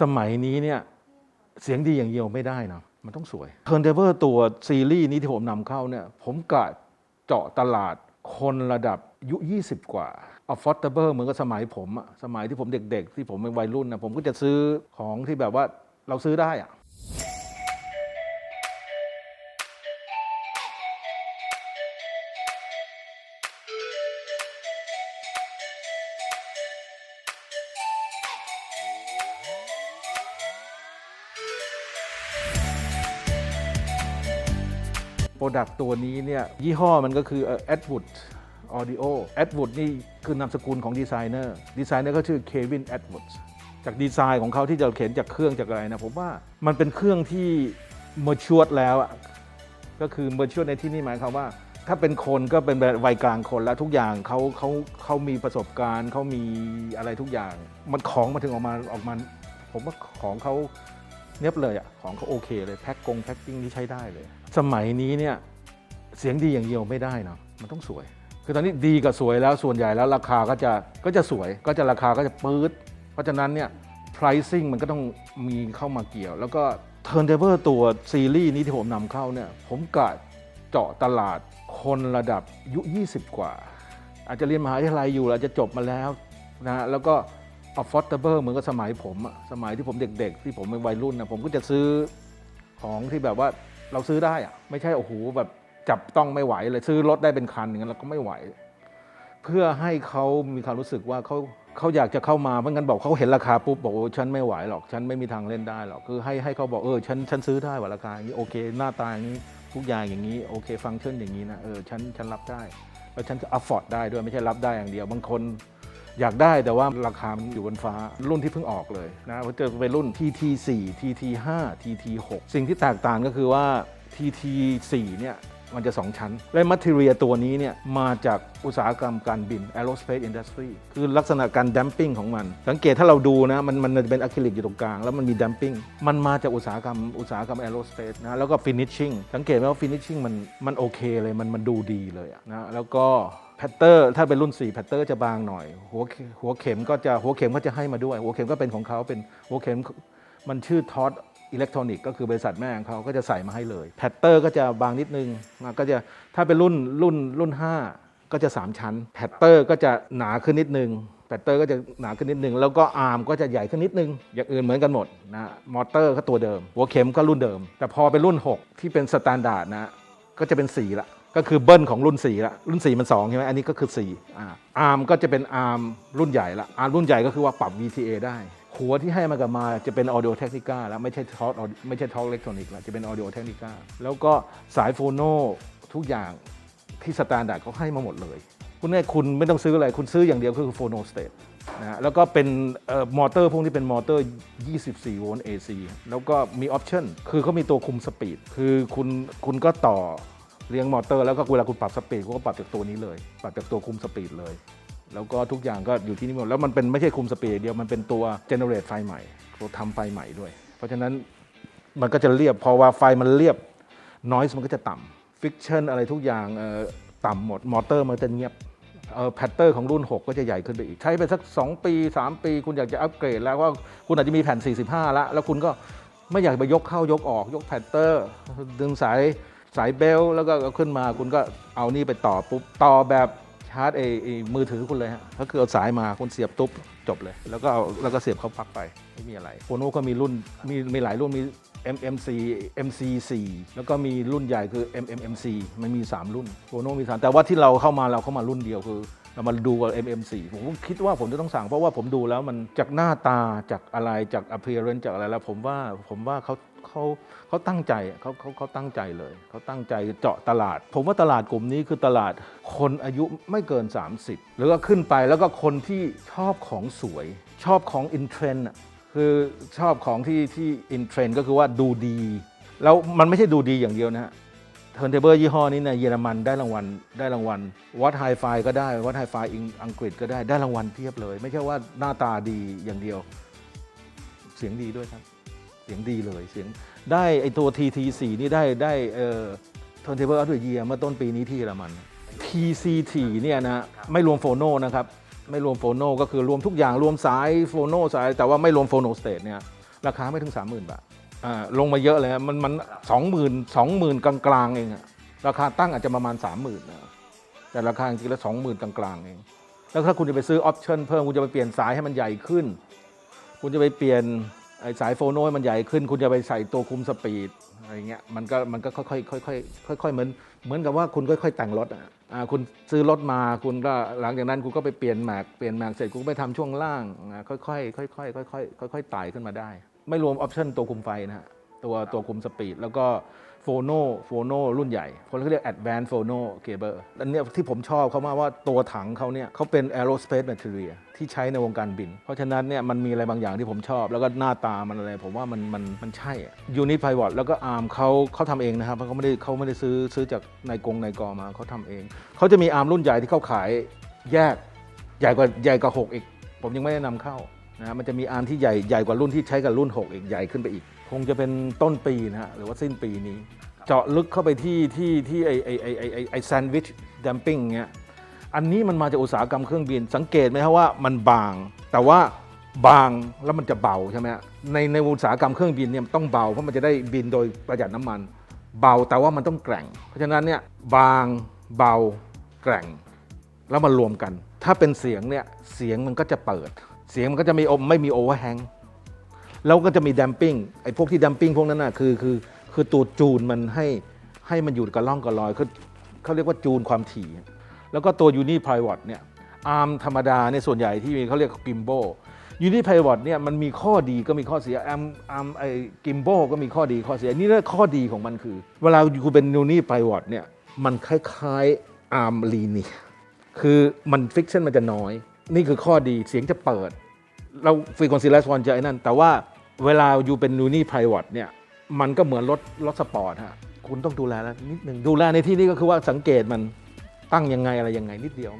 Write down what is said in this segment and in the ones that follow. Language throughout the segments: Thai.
สมัยนี้เนี่ยเสียงดีอย่างเดียวไม่ได้นะ มันต้องสวย Turntable ตัวซีรีส์นี้ที่ผมนำเข้าเนี่ยผมกะเจาะตลาดคนระดับอายุ 20 กว่า affordable เหมือนกับสมัยผมอะสมัยที่ผมเด็กๆ ที่ผมเป็นวัยรุ่นนะผมก็จะซื้อของที่แบบว่าเราซื้อได้อะ รดักต์ตัวนี้เนี่ยยี่ห้อมันก็คือ Edwood Audio Edwood นี่คือนามสกุลของดีไซเนอร์ดีไซเนอร์ก็ชื่อ Kevin Edward จากดีไซน์ของเขาที่จะเขียนจากเครื่องจากอะไรนะผมว่ามันเป็นเครื่องที่ mature แล้วอะก็คือ mature ในที่นี่หมายความว่า ถ้าเป็นคนก็เป็นแบบวัยกลางคนแล้วทุกอย่างเขาเขาเขามีประสบการณ์เขามีอะไรทุกอย่าง มันของมาถึงออกมาออกมา ผมว่าของเขา เนียบเลยอะของเขาโอเคเลยแพ็คกงแพ็คกิ้งนี่ใช้ได้เลย สมัยนี้เนี่ยเสียงดีอย่างเดียวไม่ได้เนาะมันต้องสวย คือตอนนี้ดีกับสวยแล้วส่วนใหญ่แล้วราคาก็จะก็จะสวยก็จะราคาก็จะปื๊ดเพราะฉะนั้นเนี่ย pricing มันก็ต้องมีเข้ามาเกี่ยว แล้วก็ turntable ตัวซีรีส์นี้ที่ผมนำเข้าเนี่ยผมกะเจาะตลาดคนระดับอายุ 20 กว่า อาจจะเรียนมหาวิทยาลัยอยู่อาจจะจบมาแล้วนะแล้วก็ affordable เหมือนกับสมัยผมอะสมัยที่ผมเด็ก ๆ ที่ผมเป็นวัยรุ่นนะผมก็จะซื้อของที่แบบว่าเราซื้อได้อะไม่ใช่โอ้โหแบบจับต้องไม่ไหวเลยซื้อรถได้เป็นคันอย่างนั้นเราก็ไม่ไหว เพื่อให้เขามีความรู้สึกว่าเขาเขาอยากจะเข้ามาเพราะงั้นบอกเขาเห็นราคาปุ๊บบอกโอ้ฉันไม่ไหวหรอก ฉันไม่มีทางเล่นได้หรอกคือให้ให้เขาบอกเออฉันฉันซื้อได้ว่าราคาอย่างนี้โอเค หน้าตาอย่างนี้ทุกอย่างอย่างนี้โอเค ฟังก์ชันอย่างนี้นะเออฉันฉันรับได้ แล้วฉันจะ afford ได้ด้วยไม่ใช่รับได้อย่างเดียวบางคน อยากได้แต่ว่าราคามันอยู่บนฟ้ารุ่นที่เพิ่งออกเลยนะเจอเป็นรุ่น TT4 TT5 TT6 สิ่งที่แตกต่างก็คือว่า TT4 เนี่ยมันจะ 2 ชั้น และมั t เ r ียตัวนี้เนี่ยมาจากอุตสาหกรรมการบิน aerospace industry คือลักษณะการ damping ของมัน สังเกตถ้าเราดูนะ มันมันจะเป็นอะคริลิกอยู่ตรงกลาง แล้วมันมี damping มันมาจากอุตสาหกรรมอุตสาหกรรม aerospace นะ แล้วก็ finishing สังเกตไหมว่า finishing มันมันโอเคเลย มันมันดูดีเลยนะแล้วก็ พตเตอร์ ถ้าเป็นรุ่น4แพตเตอร์จะบางหน่อย หัวเขหัวเข็มก็จะหัวเข็มก็จะให้มาด้วย หัวเข็มก็เป็นของเขาเป็นหัวเข็มมันชื่อทอ t อิเล็กทรอนิกส์ก็คือบริษัทแม่ของเขาก็จะใส่มาให้เลยแพตเตอร์ก็จะบางนิดนึงก็จะถ้าเป็นรุ่นรุ่นรุ่น 5 ก็จะ 3 ชั้นแพตเตอร์ก็จะหนาขึ้นนิดนึงแพตเตอร์ก็จะหนาขึ้นนิดนึง แล้วก็อาร์มก็จะใหญ่ขึ้นนิดนึง อย่างอื่นเหมือนกันหมดนะมอเตอร์ก็ตัวเดิม หัวเข็มก็รุ่นเดิม แต่พอเป็นรุ่น 6 ที่เป็นสแตนดาร์ดนะก็จะเป็น4ละ ก็คือเบิ้ลของรุ่น4ละรุ่น 4 มัน2ใช่ไหมอันนี้ก็คือ4อ่าอาร์มก็จะเป็นอาร์มรุ่นใหญ่ละอาร์มรุ่นใหญ่ก็คือว่าปรับ VTA ได้หัวที่ให้มากับมาจะเป็น Audio Technica แล้วไม่ใช่ทอ l ไม่ใช่ทอ l อิเล็กทรอนิกส์แล้วจะเป็น Audio Technica แล้วก็สายโฟโนทุกอย่างที่สแตนดาร์ดเขาให้มาหมดเลย คุณเนี่ยคุณไม่ต้องซื้ออะไร คุณซื้ออย่างเดียวก็คือโฟโนสเต e นะแล้วก็เป็นมอเตอร์พวกนี้เป็นมอเตอร์ 24 โวลต์ AC แล้วก็มีออปชั่นคือเขามีตัวคุมสปีดคือคุณคุณก็ต่อ เลี้ยงมอเตอร์แล้วก็เวลาคุณปรับสปีดก็ปรับจากตัวนี้เลย ปรับจากตัวคุมสปีดเลย แล้วก็ทุกอย่างก็อยู่ที่นี่หมดแล้วมันเป็นไม่ใช่คุมสปีดเดียวมันเป็นตัวเจเนเรตไฟใหม่ตัวทำไฟใหม่ด้วย เพราะฉะนั้นมันก็จะเรียบพอว่าไฟมันเรียบน i ยส์มันก็จะต่ำฟิกชันอะไรทุกอย่างเออต่ำหมดมอเตอร์มันจะเงียบเออแพตเตอร์ของรุ่น 6 ก็จะใหญ่ขึ้นไปอีก ใช้ไปสัก 2 ปี 3 ปี คุณอยากจะอัปเกรดแล้วว่าคุณอาจจะมีแผ่น 45 แล้ว แล้วคุณก็ไม่อยากไปยกเข้ายกออกยกแพตเตอร์ ดึงสาย สายเบลแล้วก็ขึ้นมาคุณก็เอานี่ไปต่อปุ๊บต่อแบบชาร์จไอ้ไอ้มือถือคุณเลยฮะก็คือเอาสายมาคุณเสียบตุ๊บจบเลย แล้วก็เอาแล้วก็เสียบเข้าปลั๊กไปไม่มีอะไรโฟโนก็มีรุ่นมีมีหลายรุ่นมี MMC MC4 แล้วก็มีรุ่นใหญ่คือ MMMC มันมี 3 รุ่นโฟโนมี3แต่ว่าที่เราเข้ามาเราเข้ามารุ่นเดียวคือเรามาดูกับ MM4 ผมคิดว่าผมจะต้องสั่งเพราะว่าผมดูแล้วมันจากหน้าตาจากอะไรจาก appearance จากอะไรแล้ว ผมว่าผมว่าเขาเขาเขาตั้งใจเขาเขาเขาตั้งใจเลยเขาตั้งใจเจาะตลาด ผมว่าตลาดกลุ่มนี้คือตลาดคนอายุไม่เกิน 30หรือว่าขึ้นไปแล้วก็คนที่ชอบของสวย ชอบของ in trend อะ คือชอบของที่ที่ in trend ก็คือว่าดูดี แล้วมันไม่ใช่ดูดีอย่างเดียวนะฮะเทิร์นเทเบิลยี่ห้อนี้ในเยอรมันได้รางวัลได้รางวัลวัดไฮไฟก็ได้วัดไฮไฟอังกฤษก็ได้ได้รางวัลเพียบเลย ไม่ใช่ว่าหน้าตาดีอย่างเดียว เสียงดีด้วยครับ เสียงดีเลยเสียงได้ไอตัว TT4 นี่ได้ได้เอ่อ Turntable of the Year เมื่อต้นปีนี้ที่เยอรมัน TCT เนี่ยนะไม่รวมโฟโนนะครับ ไม่รวมโฟโนก็คือรวมทุกอย่างรวมสายโฟโนสาย แต่ว่าไม่รวมโฟโนสเตทเนี่ยราคาไม่ถึง 30,000 บาทอ่าลงมาเยอะเลยมันมันสองหมื่นสองหมื่นกลางๆเองอะราคาตั้งอาจจะประมาณ 30,000นะแต่ราคาจริงๆแล้วสองหมื่นกลางๆเองแล้วถ้าคุณจะไปซื้อออปชั่นเพิ่มคุณจะไปเปลี่ยนสายให้มันใหญ่ขึ้น คุณจะไปเปลี่ยน ไอสายโฟโนให้มันใหญ่ขึ้น คุณจะไปใส่ตัวคุมสปีดอะไรเงี้ยมันก็มันก็ค่อยๆค่อยๆค่อยๆเหมือนเหมือนกับว่าคุณค่อยๆแต่งรถอะคุณซื้อรถมาคุณก็หลังจากนั้นคุณก็ไปเปลี่ยนแม็กเปลี่ยนแม็กเสร็จคุณก็ไปทำช่วงล่างอ่าค่อยๆค่อยๆค่อยๆค่อยๆไต่ขึ้นมาได้ ไม่รวมออปชั่นตัวคุมไฟนะฮะ ตัวตัวคุมสปีด แล้วก็โฟโนโฟโนรุ่นใหญ่คนเขาเรียก Advanced Phono Cable อันนี้ที่ผมชอบเขามากว่าตัวถังเขาเนี่ยเขาเป็น aerospace material ที่ใช้ในวงการบิน เพราะฉะนั้นเนี่ยมันมีอะไรบางอย่างที่ผมชอบ แล้วก็หน้าตามันอะไร ผมว่ามันมันมันใช่ยูนิพาย t แล้วก็อาร์มเขาเขาทำเองนะครับเขาไม่ได้เขาไม่ได้ซื้อซื้อจากในกงในกอมาเขาทำเองเขาจะมีอาร์มรุ่นใหญ่ที่เขาขายแยกใหญ่กว่าใหญ่กว่า6อีก ผมยังไม่ได้นำเข้านะฮะมันจะมีอาร์มที่ใหญ่ใหญ่กว่ารุ่นที่ใช้กับรุ่น 6 อีกใหญ่ขึ้นไปอีก คงจะเป็นต้นปีนะฮะหรือว่าสิ้นปีนี้ เจาะลึกเข้าไปที่ที่ที่ไอไอไอไอไอไอแซนด์วิชดัมปิ้งเงี้ยอันนี้มันมาจากอุตสาหกรรมเครื่องบินสังเกตไหมครับว่ามันบาง แต่ว่าบางแล้วมันจะเบาใช่ไหมฮะในในอุตสาหกรรมเครื่องบินเนี่ยมันต้องเบาเพราะมันจะได้บินโดยประหยัดน้ำมัน เบาแต่ว่ามันต้องแกร่ง เพราะฉะนั้นเนี่ยบางเบาแกร่ง แล้วมารวมกัน ถ้าเป็นเสียงเนี่ยเสียงมันก็จะเปิด เสียงมันก็จะไม่อมไม่มีโอเวอร์แฮง แล้วก็จะมีดัมปิ้งไอ้พวกที่ดัมปิ้งพวกนั้นน่ะคือคือคือตัวจูนมันให้ให้มันอยู่กับร่องกับรอยคือเขาเรียกว่าจูนความถี่ แล้วก็ตัวยูนิพายวอตเนี่ยอาร์มธรรมดาเนี่ยส่วนใหญ่ที่มีเขาเรียกกิมโบยูนิพายวอตเนี่ยมันมีข้อดีก็มีข้อเสียอาร์มอาร์มไอ้กิมโบก็มีข้อดีข้อเสียนี่เรื่องข้อดีของมันคือ เวลาคุณเป็นยูนิพายวอตเนี่ยมันคล้ายๆอาร์มลีเนียคือมันฟิกชันมันจะน้อย นี่คือข้อดีเสียงจะเปิด เราฟรีคอนซีเลสวอนจะไอ้นั่นแต่ว่า เวลาอยู่เป็นนูนี่ไพรวตเนี่ยมันก็เหมือนรถรถสปอร์ตฮะคุณต้องดูแลแล้วนิดหนึ่งดูแลในที่นี้ก็คือว่าสังเกตมันตั้งยังไงอะไรยังไงนิดเดียว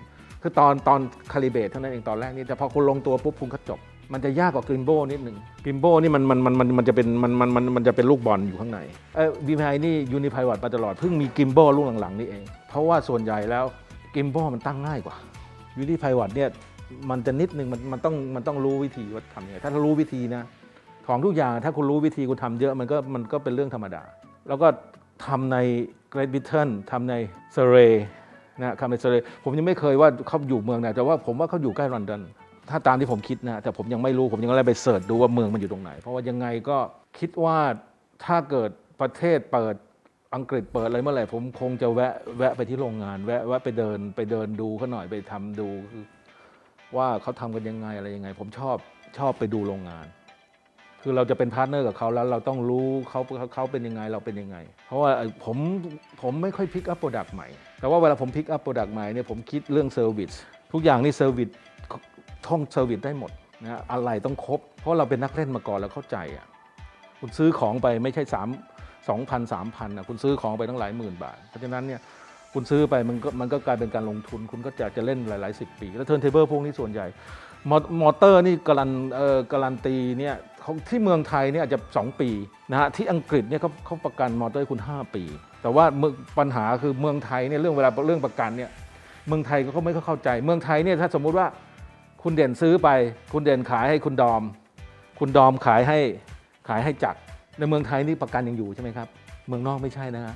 คือตอนตอนคาลิเบตเท่านั้นเองตอนแรกนี่แต่พอคุณลงตัวปุ๊บคุณก็จบ มันจะยากกว่ากริมโบนิดหนึ่งกริมโบนี่มันมันมันมันมันจะเป็นมันมันมันมันจะเป็นลูกบอลอยู่ข้างในเออวีพีนี่ยูนิพายวัตมาตลอดเพิ่งมีกิมโบลูกหลังๆนี่เอง เพราะว่าส่วนใหญ่แล้วกิมโบมันตั้งง่ายกว่ายูนิพายวัตเนี่ยมันจะนิดนึงมันมันต้องมันต้องรู้วิธีว่าทำยังไงถ้ารู้วิธีนะ ของทุกอย่างถ้าคุณรู้วิธีคุณทำเยอะมันก็มันก็เป็นเรื่องธรรมดา แล้วก็ทำในเกร t บิทเทิลทำในเซเรนะทำในเซเรผมยังไม่เคยว่าเขาอยู่เมืองไหนแต่ว่าผมว่าเขาอยู่ใกล้ลอนดอนถ้าตามที่ผมคิดนะแต่ผมยังไม่รู้ผมยังเลยไปเสิร์ชดูว่าเมืองมันอยู่ตรงไหน เพราะว่ายังไงก็คิดว่าถ้าเกิดประเทศเปิดอังกฤษเปิดอะไรเมื่อไหร่ผมคงจะแวะแวะไปที่โรงงาน แวะแวะไปเดินไปเดินดูเขาหน่อยไปทำดู ว่าเขาทำกันยังไงอะไรยังไง ผมชอบชอบไปดูโรงงาน คือเราจะเป็นพาร์ทเนอร์กับเขาแล้วเราต้องรู้เขาเขาเขาเป็นยังไงเราเป็นยังไง เพราะว่าผมผมไม่ค่อยพิกอัพโปรดักต์ใหม่ แต่ว่าเวลาผมพิกอัพโปรดักต์ใหม่เนี่ยผมคิดเรื่องเซอร์วิสทุกอย่างนี่เซอร์วิสท่องเซอร์วิสได้หมดนะอะไรต้องครบ เพราะเราเป็นนักเล่นมาก่อนแล้วเข้าใจอะคุณซื้อของไปไม่ใช่สามสองพันสามพันนะคุณซื้อของไปตั้งหลายหมื่นบาท เพราะฉะนั้นเนี่ยคุณซื้อไปมันก็มันก็กลายเป็นการลงทุน คุณก็จะจะเล่นหลายๆสิบปี แล้วเทิร์นเทเบิลพวกนี้ส่วนใหญ่ มอมอเตอร์นี่การันเอ่อการันตีเนี่ย เขาที่เมืองไทยเนี่ยอาจจะ 2 ปีนะฮะที่อังกฤษเนี่ยเขาเขาประกันมอเตอร์คุณ 5 ปี แต่ว่าปัญหาคือเมืองไทยเนี่ยเรื่องเวลาเรื่องประกันเนี่ยเมืองไทยก็เขาไม่เข้าใจ เมืองไทยเนี่ยถ้าสมมุติว่าคุณเด่นซื้อไป คุณเด่นขายให้คุณดอม คุณดอมขายให้ขายให้จักรในเมืองไทยนี่ประกันยังอยู่ใช่ไหมครับ เมืองนอกไม่ใช่นะฮะ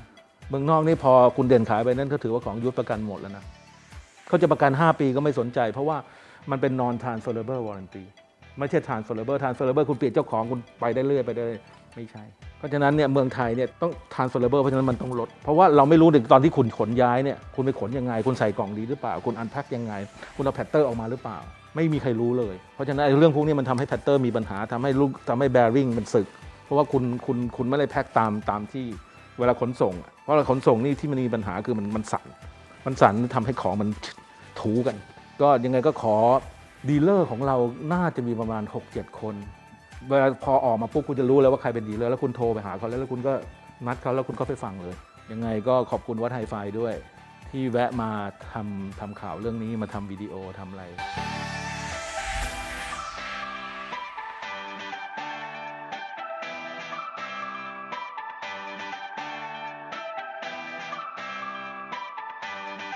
เมืองนอกนี่พอคุณเด่นขายไปนั้นเขาถือว่าของยุทธประกันหมดแล้วนะเขาจะประกัน 5 ปีก็ไม่สนใจ เพราะว่ามันเป็น non transferable warranty ไม่ใช่ transferable transferable คุณเปลี่ยนเจ้าของคุณไปได้เรื่อยไปได้เลยไม่ใช่ เพราะฉะนั้นเนี่ยเมืองไทยเนี่ยต้อง transferable เพราะฉะนั้นมันต้องลด เพราะว่าเราไม่รู้ถึงตอนที่คุณขนย้ายเนี่ยคุณไปขนยังไง คุณใส่กล่องดีหรือเปล่า คุณอันแพ็คยังไง คุณเอาแพตเตอร์ออกมาหรือเปล่า ไม่มีใครรู้เลย เพราะฉะนั้นเรื่องพวกนี้มันทำให้แพตเตอร์มีปัญหาทำให้ลูกทำให้แบริ่งมันสึก เพราะว่าคุณคุณคุณไม่ได้แพ็คตามตามที่เวลาขนส่ง เพราะเวลาขนส่งนี่ที่มันมีปัญหาคือมันมันสั่นมันสั่นทำให้ของมันถูกัน ก็ยังไงก็ขอ ดีลเลอร์ของเราน่าจะมีประมาณ 6-7 คนเวลาพอออกมาปุ๊บคุณจะรู้แล้วว่าใครเป็นดีลเลอร์แล้วคุณโทรไปหาเขาแล้วแล้วคุณก็นัดเขาแล้วคุณก็ไปฟังเลย ยังไงก็ขอบคุณวัดไฮไฟด้วย ที่แวะมาทำทำข่าวเรื่องนี้มาทำวิดีโอทำอะไร